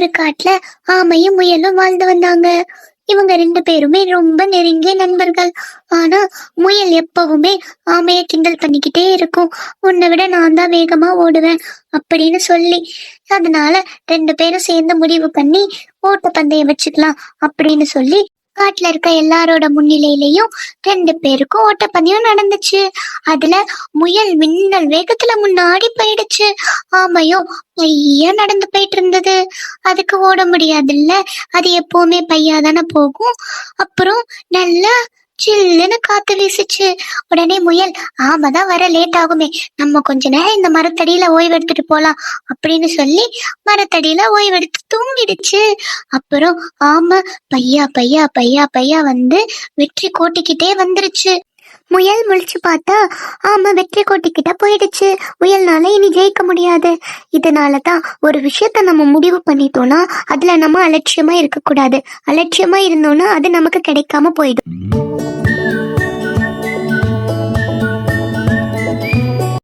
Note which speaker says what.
Speaker 1: ஒரு காட்டுல ஆமையும் முயலும் வாழ்ந்து வந்தாங்க. இவங்க ரெண்டு பேருமே ரொம்ப நெருங்கிய நண்பர்கள். ஆனா முயல் எப்பவுமே ஆமைய கிண்டல் பண்ணிக்கிட்டே இருக்கும். உன்னை விட நான் தான் வேகமா ஓடுவேன் அப்படின்னு சொல்லி. அதனால ரெண்டு பேரும் சேர்ந்து முடிவு பண்ணி ஓட்ட பந்தயம் வச்சுக்கலாம் அப்படின்னு சொல்லி காட்டுல இருக்க எல்லாரோட முன்னிலையிலயும் ரெண்டு பேருக்கும் ஓட்டப்பந்தயம் நடந்துச்சு. அதுல முயல் மின்னல் வேகத்துல முன்னாடி போயிடுச்சு. ஆமையும் பையா நடந்து போயிட்டு இருந்தது அதுக்கு ஓட முடியாதுல்ல. அது எப்பவுமே பையா தானே போகும். அப்புறம் நல்லா சில்லுன்னு காத்து வீசுச்சு உடனே முயல் ஆமாதான் வர லேட் ஆகுமே. நம்ம கொஞ்ச நேரம் இந்த மரத்தடியில ஓய்வு எடுத்துட்டு போலாம் அப்படின்னு சொல்லி மரத்தடியில ஓய்வெடுத்து தூங்கிடுச்சு. அப்புறம் ஆமா பையா பையா பையா பையா வந்து வெற்றி கோட்டிக்கிட்டே வந்துருச்சு. முயல் முழிச்சு பார்த்தா ஆமா வெற்றி கோட்டிக்கிட்ட போயிடுச்சு. முயல்னால இனி ஜெயிக்க முடியாது. இதனால தான் ஒரு விஷயத்த நம்ம முடிவு பண்ணிட்டோம்னா அதுல நம்ம அலட்சியமா இருக்கக்கூடாது. அலட்சியமா இருந்தோம்னா அது நமக்கு கிடைக்காம போயிடும்.